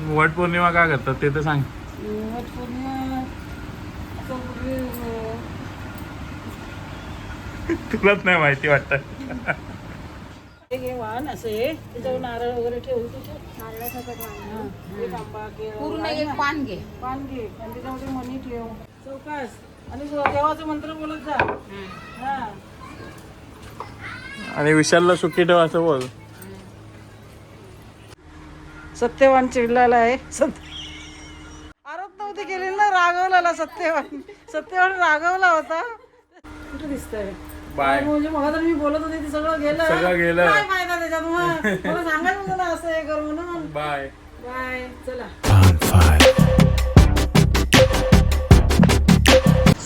वट पौर्णिमा का करतात ते तर सांग. तुलाच नाही माहिती वाटतं. हे घे वाहन असे. त्याच्यावर नारळ वगैरे नारळासकट हा, पूर्ण एक. पान घे. पान घे. आणि त्याच्यामध्ये मणी ठेव. चौकास. आणि देवाचं मंत्र बोलत जा. हा. आणि विशालला सुखी ठेव असं बोल. सत्यवान चिडलेला आहे. सत्य आरोप नव्हती केली ना रागवलेला सत्यवान. सत्यवान रागवला होता. कुठे दिसतंय? बाय. म्हणजे मग तर मी बोलत होते ते सगळं गेलं. सगळं गेलं. काय फायदा त्याच्यात मग मला सांगायचं ना असं हे कर म्हणून. बाय. बाय. चला.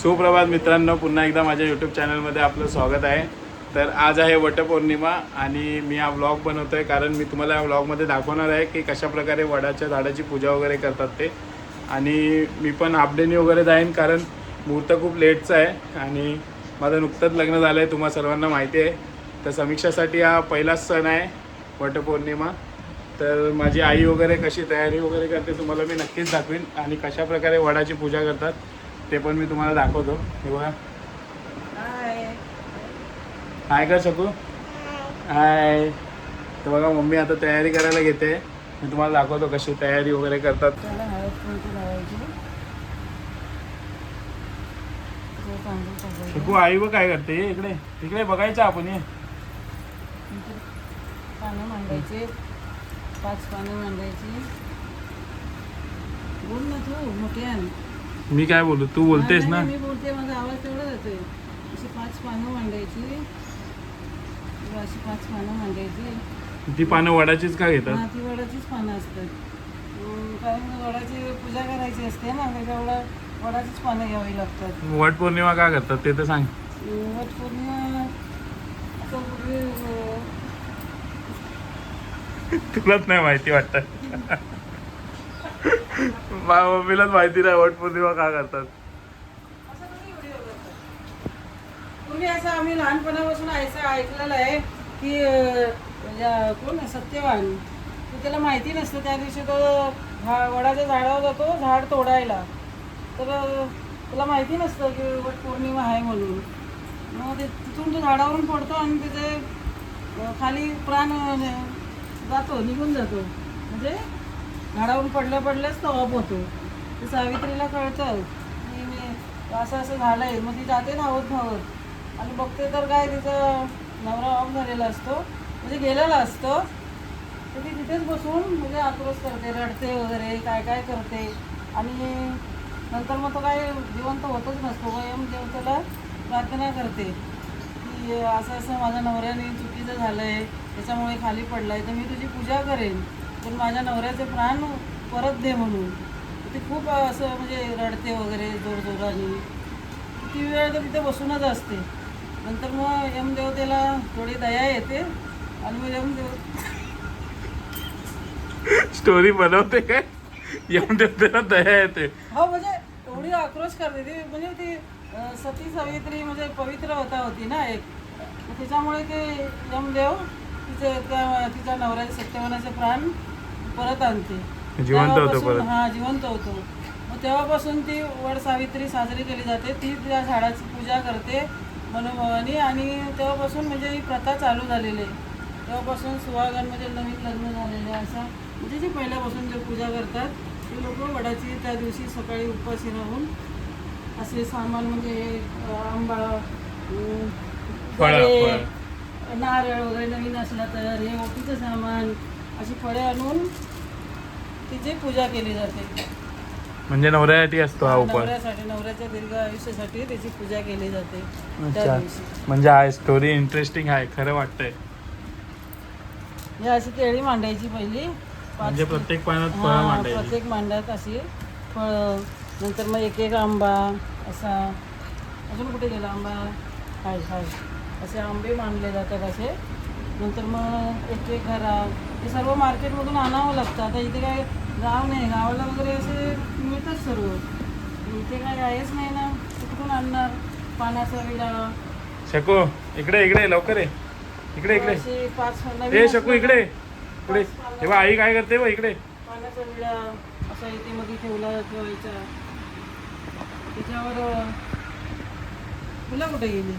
सुप्रभात मित्रांनो पुन्हा एकदा माझ्या यूट्यूब चॅनलमध्ये आपलं स्वागत आहे. तर आज आहे वटपौर्णिमा आणि मी हा व्लॉग बनवतो आहे कारण मी तुम्हाला या व्लॉगमध्ये दाखवणार आहे की कशाप्रकारे वडाच्या झाडाची पूजा वगैरे करतात ते. आणि मी पण आपडेनी वगैरे जाईन कारण मुहूर्त खूप लेटचा आहे आणि माझं नुकतंच लग्न झालं आहे तुम्हा सर्वांना माहिती आहे. तर समीक्षासाठी हा पहिलाच सण आहे वटपौर्णिमा. तर माझी आई वगैरे कशी तयारी वगैरे करते तुम्हाला मी नक्कीच दाखवीन आणि कशाप्रकारे वडाची पूजा करतात ते पण मी तुम्हाला दाखवतो. किंवा हाय का शकू हाय तर बघा मम्मी आता तयारी करायला घेते. मी तुम्हाला दाखवतो कशी तयारी वगैरे करतात. शकू आई व काय करते. इकडे. इकडे बघायचं आपण नंतर पानं मांडायचे. पाच पानं मांडायची. बोल ना तू मोठ्यान मी काय बोलू? तू बोलतेस ना? मी बोलते माझा आवाज तेवढा जातोय अशी पाच पानं मांडायची. अशी पाच पानं मांडायची. ती पानं वडाचीच का घेतात? ती वडाचीच पानं असतात. अं, कारण वडाची पूजा करायची असते ना त्याच्यामुळं वडाचीच पानं घ्यावी लागतात. वट पौर्णिमा का करतात? ते तर सांग. अं, वटपौर्णिमा आता पूर्वी अं, तुलाच नाही माहिती वाटतं. मम्मीलाच माहिती नाही वट पौर्णिमा का करतात. पूर्वी असं आम्ही लहानपणापासून असं ऐकलेलं आहे की या- म्हणजे, कोण सत्यवान. तर त्याला माहिती नसतं. त्या दिवशी तो झा वडाच्या झाडावर जातो झाड तोडायला. तर त्याला माहिती नसतं की वट पौर्णिमा आहे म्हणून. मग ते तिथून तो झाडावरून पडतो आणि त्याचे खाली प्राण जातो निघून जातो. म्हणजे झाडावरून पडल्या पडल्याच तो अप होतो. ते सावित्रीला कळतं. की मी असं असं झालं आहे मग ती जाते धावत धावत आणि बघते तर काय तिचा नवरा ऑफ झालेला असतो. म्हणजे गेलेला असतो. तर ती तिथेच बसून म्हणजे आक्रोश करते रडते वगैरे काय काय करते. आणि नंतर मग तो काय जिवंत होतच नसतो. वयम देवतेला प्रार्थना करते की असं असं माझ्या नवऱ्याने चुकीचं झालं आहे त्याच्यामुळे खाली पडलं आहे तर मी तुझी पूजा करेन. पण माझ्या नवऱ्याचे प्राण परत दे म्हणून. ती खूप असं म्हणजे रडते वगैरे जोरजोराने. किती वेळ तर तिथे बसूनच असते. नंतर मग यमदेवतेला थोडी दया येते आणि मग यमदेव स्टोरी बनवते काय? त्याला दया येते. हो म्हणजे एवढी आक्रोश करते ती. म्हणजे ती सती सावित्री म्हणजे पवित्र होता होती ना एक. मग त्याच्यामुळे ते यमदेव तिचे त्या तिच्या नवऱ्याचे सत्यवानाचे प्राण परत आणते. जिवंत होतो. हा जिवंत होतो. मग तेव्हापासून ती वड सावित्री साजरी केली जाते. ती त्या झाडाची पूजा करते. मनोभावानी आणि तेव्हापासून म्हणजे ही प्रथा चालू झालेली आहे. तेव्हापासून सुहागण म्हणजे नवीन लग्न झालेले असं. म्हणजे जे पहिल्यापासून जे पूजा करतात ते लोक वडाची त्या दिवशी सकाळी उपाशी राहून असे सामान म्हणजे आंबा. नारळ वगैरे नवीन असला तर हे ओटीचं सामान अशी फळे आणून तिची पूजा केली जाते. म्हणजे नवऱ्यासाठी असतो हा उपास. नवऱ्यासाठी नवऱ्याच्या दीर्घ आयुष्यासाठी त्याची पूजा केली जाते त्या अच्छा. दिवशी. म्हणजे हा स्टोरी इंटरेस्टिंग आहे खरं वाटतंय. हे अशी केळी मांडायची पहिली. पाच म्हणजे प्रत्येक पानात हा, फळं मांडायची. प्रत्येक मांड्यात अशी फळं नंतर मग एक एक आंबा असा. अजून कुठे गेला? आंबा. हाय हाय. असे आंबे मांडले जातात असे. नंतर मग एक एक घरा हे सर्व मार्केटमधून आणावं लागतं. आता इथे काय गाव नाही गावाला वगैरे असे मिळतात सर्व. इथे काय आहेच नाही ना. कुठून आणणार? पाण्याचा विडा. शकू इकडे इकडे लवकर ये. इकडे इकडे. असे पाच ए शकू इकडे. इकडे हे बघ आई काय करते बघ इकडे. पाण्याचा विडा असा इथे मध्ये ठेवला ठेवायचा. त्याच्यावर अं, फुलं कुठे गेली?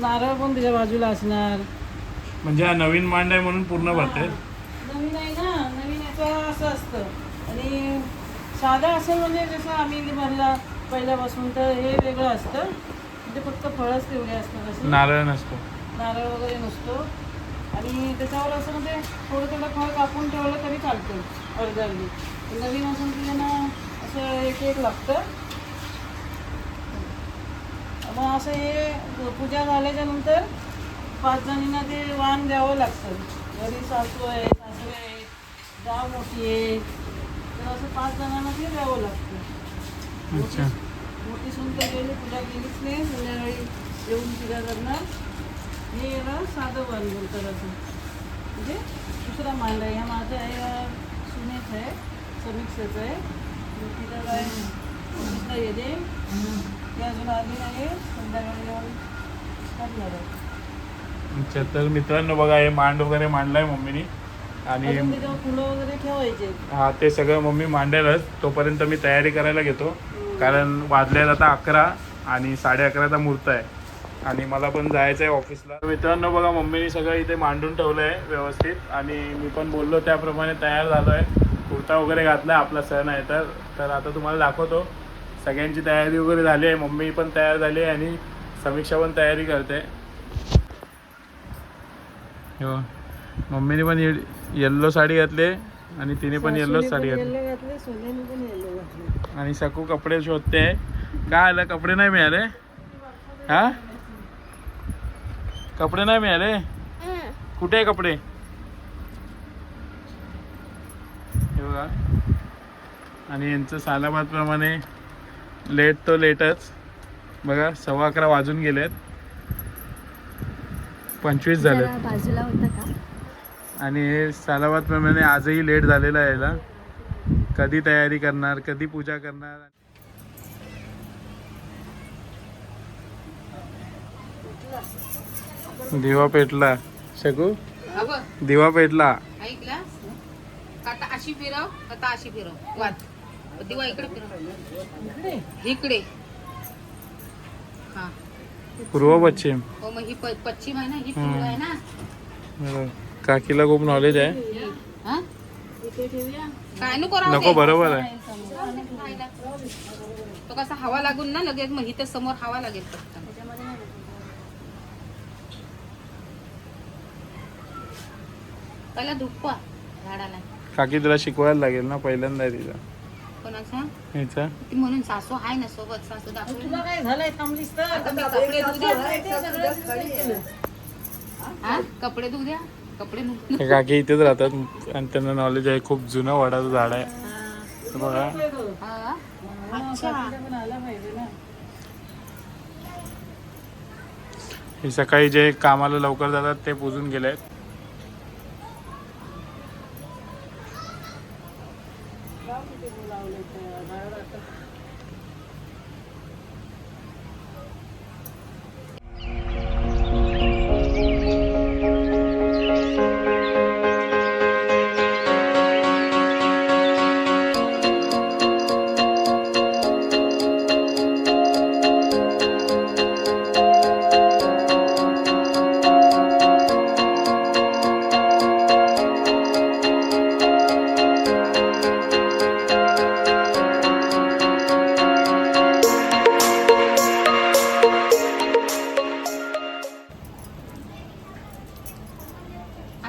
नारळ पण त्याच्या बाजूला असणार. म्हणजे हा नवीन मांड आहे म्हणून पूर्ण भरते नवीन आहे ना नवीन याचं असं असतं. आणि साधा असेल म्हणजे जसं आम्ही भरला पहिल्यापासून तर हे वेगळं असतं. म्हणजे फक्त फळच तेवढे असतात असे. नारळ नसतो. नारळ वगैरे नसतो. आणि त्याच्यावर असं म्हणजे थोडं थोडं फळ कापून ठेवलं तरी चालतं अर्ध अर्धी. नवीन असून की त्यांना असं एक एक लागतं. मग असं हे पूजा झाल्याच्यानंतर पाच जणींना ते वाण द्यावं लागतं. घरी सासू आहे सासरे आहे मोठी आहे. तर असं पाच जणांना ते द्यावं लागतं. अच्छा. मोठी गेली केलीच नाही. संध्याकाळी पूजा करणार. हे याला साधं म्हणजे दुसरा मांड आहे. हा माझा आहे सुनेच आहे. समीक्षाचं आहे. मोठीचा काय ऑफिसला येते ती अजून आली नाही संध्याकाळी येऊन करणार आहे. अच्छा तर मित्रांनो बघा हे मांड वगैरे मांडलाय मम्मीनी. आणि अजून त्याच्यावर फुलं वगैरे ठेवायचे. हा ते सगळं मम्मी मांडेलच तोपर्यंत मी तयारी करायला घेतो. कारण वाजल्यात आता अकरा आणि साडे अकराचा मुहूर्त आहे. आणि मला पण जायचं आहे ऑफिसला. मित्रांनो बघा मम्मीने सगळं इथे मांडून ठेवलं आहे व्यवस्थित. आणि मी पण बोललो त्याप्रमाणे तयार झालो आहे कुर्ता वगैरे घातला आहे आपला सण आहे तर. तर आता तुम्हाला दाखवतो. सगळ्यांची तयारी वगैरे झाली आहे. मम्मी पण तयार झाली आहे आणि समीक्षा पण तयारी करते. हो मम्मीने पण येल्लो साडी घातली आणि तिने पण येल्लो साडी घातली. आणि सकू कपडे शोधते. काय आलं? कपडे नाही मिळाले? हा? कपडे नाही मिळाले? कुठे आहे कपडे? हे बघा. आणि यांचं सालाबाद प्रमाणे लेट तो लेटच बघा सव्वा अकरा वाजून गेलेत. पंचवीस झाले बाजूला होता का? आणि हे सालाबाद प्रमाणे आजही लेट झालेला आहे याला. कधी तयारी करणार कधी पूजा करणार? दिवा पेटला. शकू दिवा पेटला. ऐकला? आता अशी फिरव आता अशी फिरव. वाद. दिवा इकडे फिरव. इकडे? हा. पूर्व पश्चिम. हो मग ही पश्चिम आहे ना ही पूर्व आहे ना. काकीला खूप नॉलेज आहे. ही- हा? काय नको राहू नको दे. बरोबर आहे. तो कसा हवा लागून ना लगेच मग इथे समोर हवा लागेल पटकन. पहिला धुप्पा झाडाला. काकी तुला शिकवायला लागेल ना पहिल्यांदा आहे तिचा कोणाचा? हिचा ती म्हणून सासू आहे ना सोबत सासू दाखवून तुला काय झालंय? थांबलीस तर. आता मी कपडे धुऊ द्या हा? कपडे धुऊ द्या. कपडे हे काकी इथेच राहतात आणि त्यांना नॉलेज आहे खूप जुनं वडाचं झाड आहे. हे बघा. हा. हे सकाळी जे कामाला लवकर जातात ते पुजून गेले लाव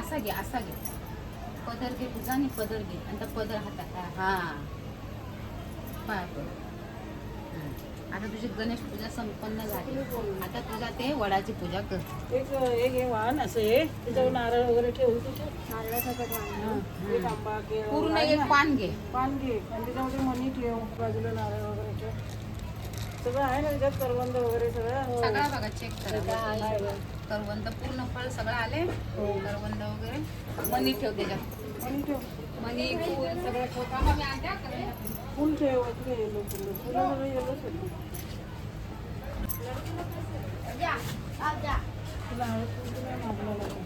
असा घे असा घे. पदर घे तुझा आणि पदर घे. आणि त्या पदर हातात हा. पाय. हा. आता तुझी गणेश पूजा संपन्न झाली. आता तुझा ते वडाची पूजा कर. एक एक हे वाहन असं आहे त्याच्यावर नारळ वगैरे ठेवू तिथे नारळासकट वाढलं एक आंबा घे पूर्ण एक ना. पान घे. पान घे. आणि त्याच्यामध्ये मणी ठेव बाजूला नारळ वगैरे ठेव. सगळं आहे ना त्याच्यात? करवंद वगैरे सगळं? हो. सगळा बघा चेक करा. करवंद पूर्ण फळ सगळं आले. करवंद वगैरे मनी ठेव त्याच्यात. मणी ठेव. मनी फूल सगळं ठेव. का मग मी आणते हा करवंद. फुल ठेव? इकडे येलो फुलं फुलं सगळं येलोच होती तुला हळद कुंकू नाही मागलं लागेल.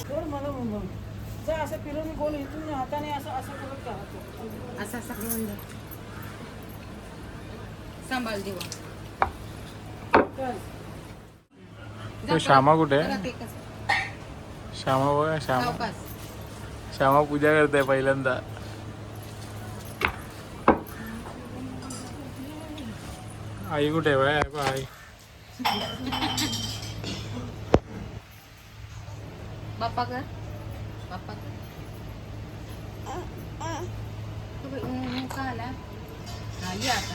सोड मला मुंबई जा असं फिरून गोल इथून हाताने असं असं करत. असं असं दे. सांभाळ देवा. श्यामा कुठे? श्यामा बघा श्यामा. श्यामा पूजा करते पहिल्यांदा. आई कुठे आहे बाय? आई. बाप्पा कर बाप्पा कर तू बाई, ये आता.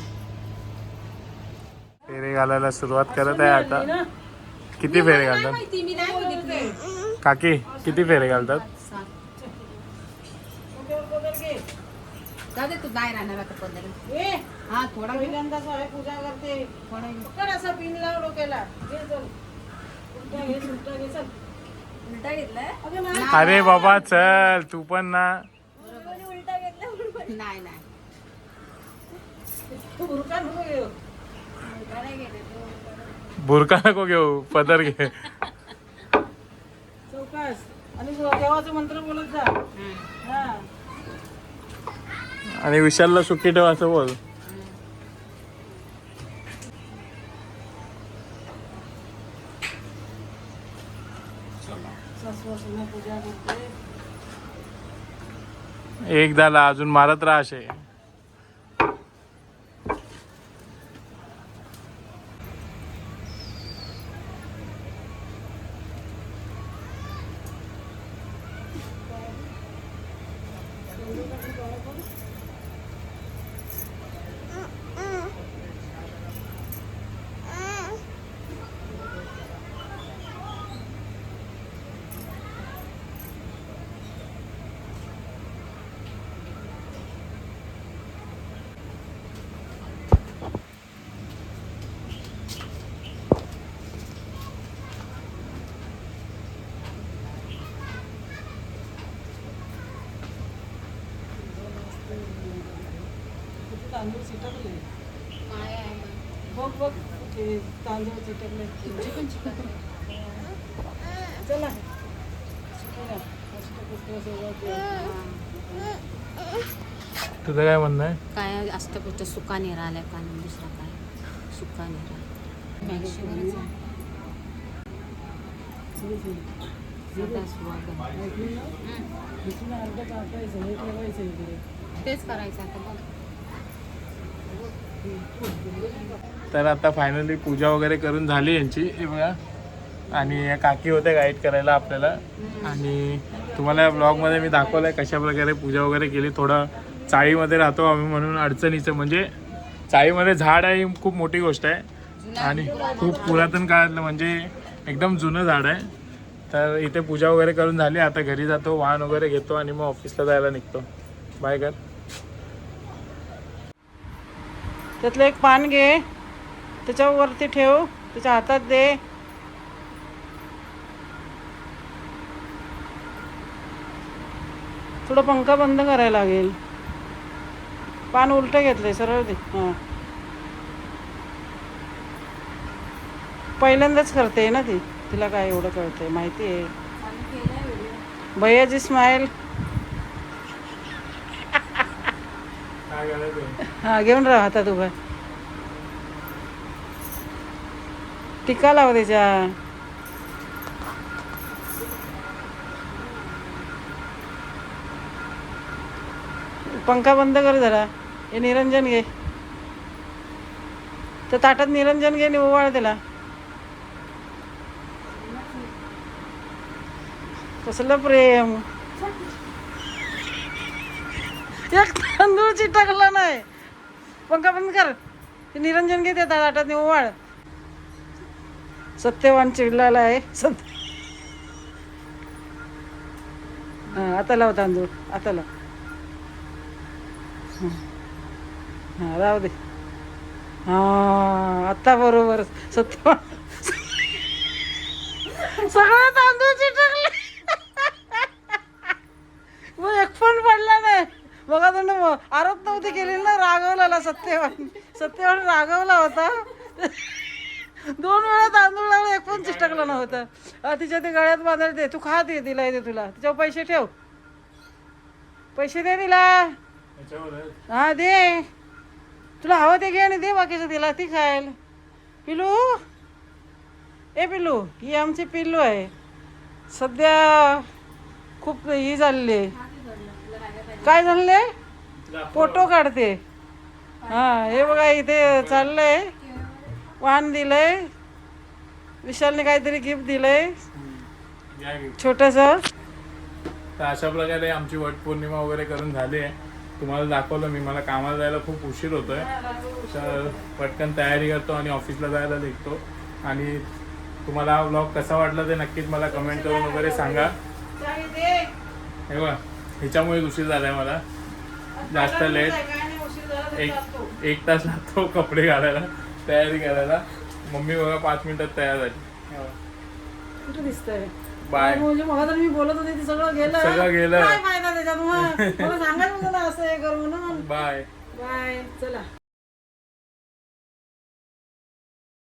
फेरे घालायला सुरुवात करत आहे आता. किती फेरे घालतात? माहिती मी नाही बघितलं. काकी किती फेरे घालतात? सांग. डोक्यावर पदर घे जाऊ दे तू नाही राहणार आता पदर ए हा थोडा वेळ. पहिल्यांदाच आहे पूजा करते. थोडा वेळ. पकड असा पिन लाव डोक्याला घे चल. उलटा घे उलटा घे चल. उलटा घेतलाय? अगं नाही. अरे बाबा चल. तू पण ना. नाही नाही तू हुरका नको घेऊ उलटा नाही घेतला तो उलटा नाही. बुरका नको घेऊ. पदर घे. चौकास. आणि देवाचं मंत्र बोलत जा. हं. हा. आणि विशालला सुट्टी ठेव असं बोल. सासवासून पूजा करते. एक झाला अजून मारत राहा असे ते तांदूळ चिटकले चिकन चिकन चला. तुझं काय म्हणणं आहे? काय अष्टपुष्ट सुका निरा आलाय का नाही दुसरा काय? सुका निरा तेच करायचं आता बघ. तर आता फायनली पूजा वगैरे करून झाली यांची हे बघा. आणि या काकी होत्या गाईड करायला आपल्याला. आणि तुम्हाला या ब्लॉगमध्ये मी दाखवलं आहे कशा प्रकारे पूजा वगैरे केली. थोडं चाळीमध्ये राहतो आम्ही म्हणून अडचणीचं म्हणजे चाळीमध्ये झाड आहे ही खूप मोठी गोष्ट आहे. आणि खूप पुरातन काळातलं म्हणजे एकदम जुनं झाड आहे. तर इथे पूजा वगैरे करून झाली. आता घरी जातो वाहन वगैरे घेतो आणि मग ऑफिसला जायला निघतो. बाय कर त्यातलं एक पान घे. त्याच्यावरती ठेव. त्याच्या हातात दे. थोडं पंखा बंद करायला लागेल. पान उलट घेतलंय सरळ दे. हां. पहिल्यांदाच करते ना ती. तिला काय एवढं कळतंय माहिती आहे. भैयाजी स्माईल हा घेऊन राहा हातात उभा. टिका लाव त्याच्या. पंखा बंद कर जरा. हे निरंजन घे. तर ताटात निरंजन घे आणि ओवाळ त्याला. कसलं प्रेम. एक तांदूळ चिटकला नाही. पंखा बंद कर. निरंजन घे त्या ताटात ओवाळ सत्यवान चिडलेला आहे. सत्य. हा आता लाव तांदूळ आता लाव. हं. राहू दे. हा आता बरोबर सत्यवान. सगळे तांदूळ चिटकले. मग एक पण पडला नाही. बघा तुम्ही आरोप नव्हती केली ना रागवलेला सत्यवान. सत्यवान रागवला होता. दोन वेळा तांदूळ लागला एक पण चिटकला नव्हता. तिच्या ते गळ्यात बांधायला दे तू खा दे तिला दे तुला. तिच्यावर पैसे ठेव. पैसे दे तिला. आहे. हा दे. तुला हवं ते घे आणि दे बाकीचं तिला ती खायला पिलू? ए पिलू ही आमची पिल्लू आहे. सध्या खूप ही झालेली आहे. काय झाले फोटो काढते. हा हे बघा इथे चाललंय. वाहन दिलंय. विशालने काहीतरी गिफ्ट दिलंय. छोटस. तर अशा प्रकारे आमची वटपौर्णिमा वगैरे करून झाली आहे. तुम्हाला दाखवलं मी. मला कामाला जायला खूप उशीर होतोय. तर पटकन तयारी करतो आणि ऑफिसला जायला निघतो. आणि तुम्हाला हा ब्लॉग कसा वाटला ते नक्कीच मला कमेंट करून वगैरे सांगा. हे बघा ह्याच्यामुळे उशीर झालाय मला. जास्त लेट एक एक तास लागतो कपडे घालायला. तयारी करायला. मम्मी बघा पाच मिनिटात तयार झाली. हे. कुठे दिसतंय? बाय. म्हणजे मला तर मी बोलत होते ते सगळं गेलं. सगळं गेलं. काय फायदा त्याच्यात मग मला ना असं हे कर म्हणून. बाय. बाय. चला.